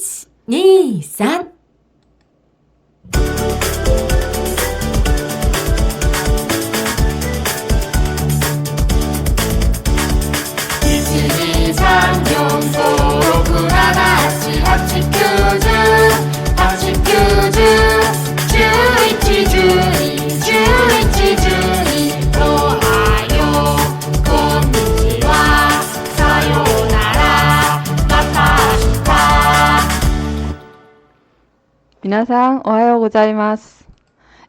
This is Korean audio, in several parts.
1、2、3。 미나상 오하요 고자이마스.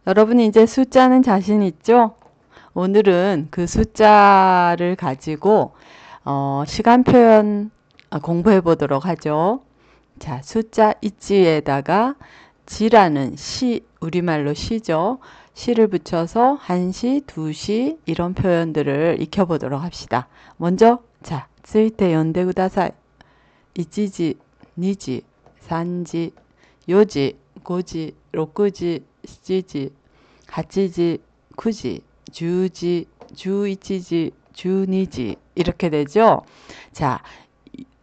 여러분 이제 숫자는 자신 있죠? 오늘은 그 숫자를 가지고 어, 시간 표현 아, 공부해 보도록 하죠. 자, 숫자 있지에다가 지라는 시, 우리말로 시죠. 시를 붙여서 1시, 2시 이런 표현들을 익혀 보도록 합시다. 먼저 자, 쓰이테 연대 구다사이. 이지지, 니지, 산지, 요지, 5지, 6지, 7지, 8지, 9지, 10지, 11지, 12지 이렇게 되죠. 자,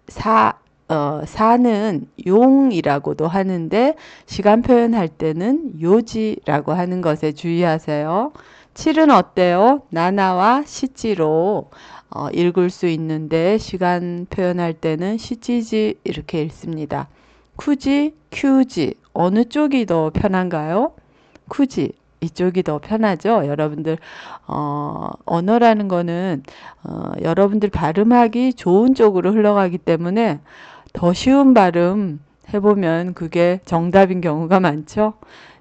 사, 어, 사는 용이라고도 하는데 시간 표현할 때는 요지라고 하는 것에 주의하세요. 7은 어때요? 나나와 시지로 어, 읽을 수 있는데 시간 표현할 때는 시지지 이렇게 읽습니다. 쿠지, 큐지 어느 쪽이 더 편한가요? 쿠지 이쪽이 더 편하죠. 여러분들 어, 언어라는 거는 어, 여러분들 발음하기 좋은 쪽으로 흘러가기 때문에 더 쉬운 발음 해보면 그게 정답인 경우가 많죠.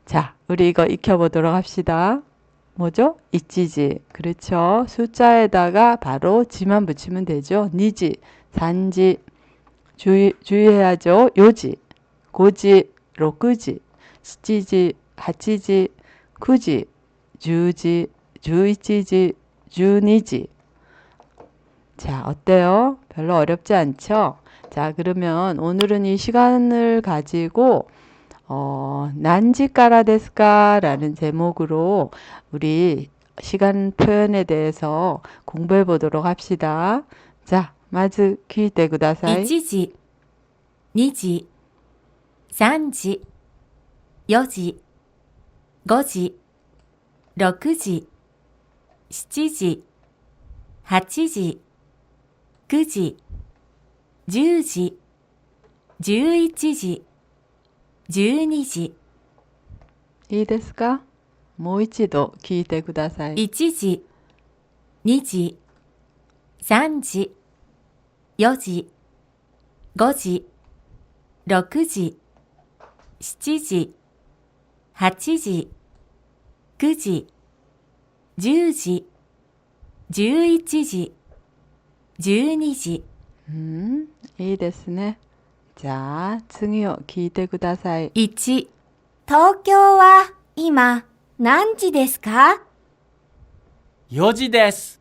자, 우리 이거 익혀보도록 합시다. 뭐죠? 있지지. 그렇죠. 숫자에다가 바로 지만 붙이면 되죠. 니지, 산지, 주의, 주의해야죠. 요지, 고지, 로끄지, 시지지, 하치지, 쿠지, 주지, 주이치지, 주니지. 자, 어때요? 별로 어렵지 않죠? 자, 그러면 오늘은 이 시간을 가지고 어, 난지까라 데스까? 라는 제목으로 우리 시간 표현에 대해서 공부해 보도록 합시다. 자, 마즈 키이테 구다사이. 1時2時 3時4時5時6時7時8時9時10時11時12時いいですか？もう一度聞いてください。1時2時3時4時5時6時7時8時9時10時11時12時うん、いいですね。じゃあ、次を聞いてください。1東京は今何時ですか？4時です。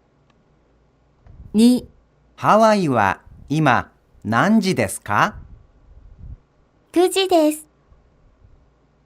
2ハワイは今何時ですか？9時です。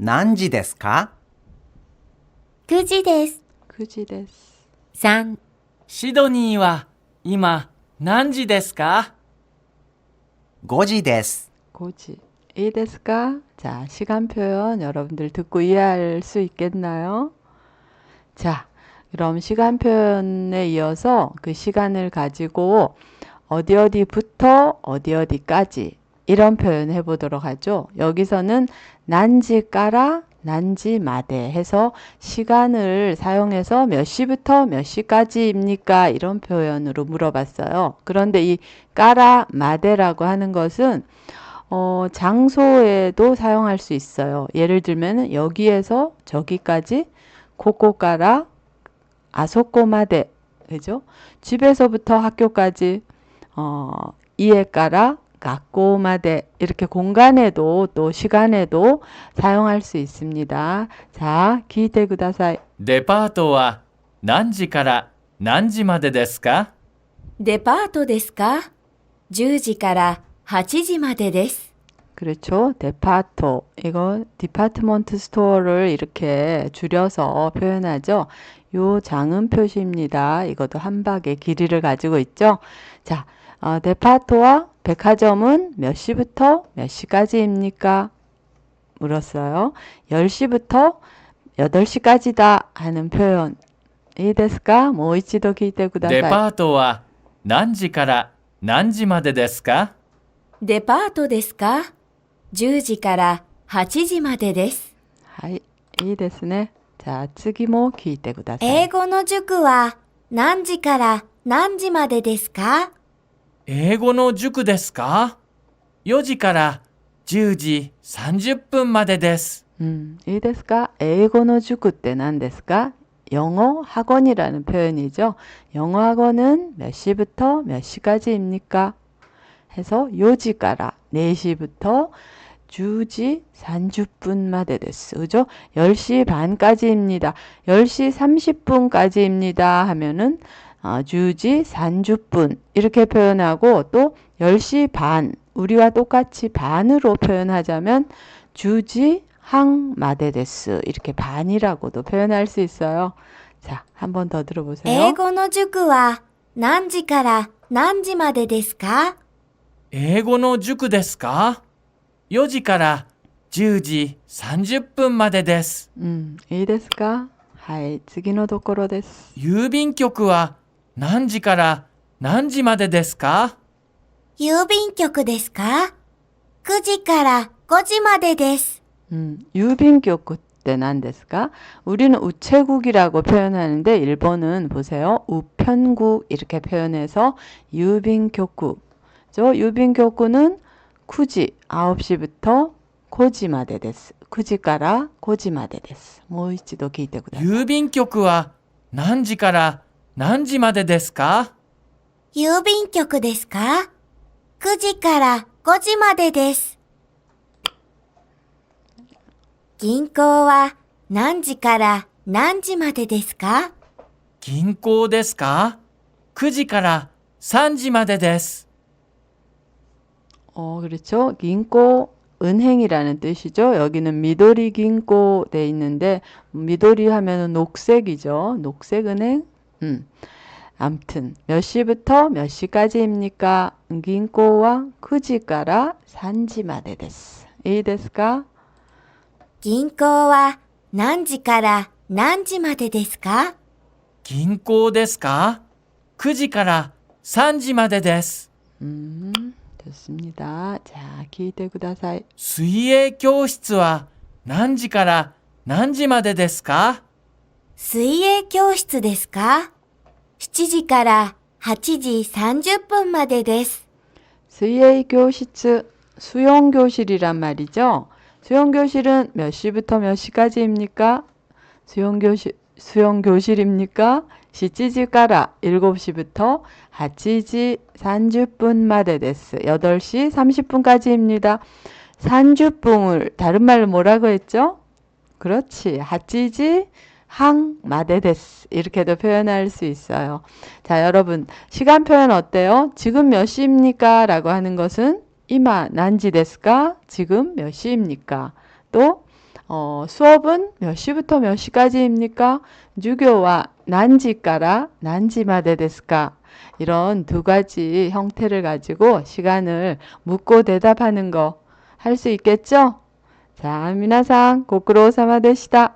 何時ですか9時です。 그지 데스. 3シドニーは今何時ですか ?5 時です。 고지. 이 데스까? 자, 시간 표현 여러분들 듣고 이해할 수 있겠나요? 자, 그럼 시간 표현에 이어서 그 시간을 가지고 어디 어디부터 어디 어디까지 이런 표현 해보도록 하죠. 여기서는 난지 까라, 난지 마대 해서 시간을 사용해서 몇 시부터 몇 시까지입니까? 이런 표현으로 물어봤어요. 그런데 이 까라, 마대라고 하는 것은 어, 장소에도 사용할 수 있어요. 예를 들면 여기에서 저기까지 코코까라 아소코마데 그죠? 집에서부터 학교까지 어, 이에까라 갖고마데 이렇게 공간에도 또 시간에도 사용할 수 있습니다. 자, 기대 구다사이. デパートは何時から何時までですかデパートですか ?10 時から8時までです。 그렇죠. 데파토. 이거 디파트먼트 스토어를 이렇게 줄여서 표현하죠. 요 장은 표시입니다. 이것도 한 박의 길이를 가지고 있죠. 자, 어, 데파토와 백화점은 몇 시부터 몇 시까지입니까? 물었어요. 10시부터 8시까지다 하는 표현. 이 데스까? 뭐 이치도 기대 デ 구다사이. パートは何時から何時までですかデパートですか ?10 時から8時までです。はい、いいですね。じゃあ次も聞いてください。英語の塾は何時から何時までですか 英語の塾ですか ?4 時から10時30分までです。 음, 이ですか? 에이고노 주구 때何ですか? 영어 학원이라는 표현이죠. 영어 학원은 몇 시부터 몇 시까지입니까? 해서 요지가라 4시부터 주지 30분마데 됐어. 그죠? 10시 반까지입니다. 10시 30분까지입니다. 하면은 어, 주지 30분 이렇게 표현하고 또 10시 반 우리와 똑같이 반으로 표현하자면 주지 항마데 데스 이렇게 반이라고도 표현할 수 있어요. 자, 한 번 더 들어보세요. 英語の塾は何時から何時までですか英語の塾ですか ?4 時から10時30分までです。 음, 이ですか? 하이, 次のところです.郵便局は 何時から何時までですか郵便局ですか ?9 時から5時までです。 음, 유빈교구 때 난데스까? 우리는 우체국이라고 표현하는데 일본은 보세요. 우편국 이렇게 표현해서 유빈교구. 저 유빈교구는 쿠지 9시부터 고지마데 데스. 쿠지까라 고지마데 데스. 뭐 이치도 기대 구다. 郵便局は何時から 何時までですか郵便局ですか ?9 時から5時までです。銀行は何時から何時までですか銀行ですか ?9 時から3時までです。 어, 그렇죠. 긴코 은행이라는 뜻이죠. 여기는 미도리 긴코 돼 있는데 미도리 하면은 녹색이죠. 녹색 은행. 음. 암튼 몇 시부터 몇 시까지입니까? 긴코와 크지까라 산지마데 데스. 이 데스까? 銀行は何時から何時までですか銀行ですか ?9 時から3時までです。 음, 좋습니다. 자, 기대 구다사이. 水泳教室は何時から何時までですか 水泳教室ですか ?7 時から8時30分までです。 수의 교시츠 수영 교실이란 말이죠. 수영 교실은 몇 시부터 몇 시까지입니까? 수영 교실 수영 교실입니까? 시치지까라 7시부터 8시 30분마데 데스. 8시 30분까지입니다. 30분을 다른 말로 뭐라고 했죠? 그렇지. 하치지 항 마데데스 이렇게도 표현할 수 있어요. 자, 여러분 시간 표현 어때요? 지금 몇 시입니까? 라고 하는 것은 이마 난지 데스까? 지금 몇 시입니까? 또 어, 수업은 몇 시부터 몇 시까지입니까? 주교와 난지까라 난지마데 데스까? 이런 두 가지 형태를 가지고 시간을 묻고 대답하는 거 할 수 있겠죠? 자, 미나상 고쿠로 사마 되시다.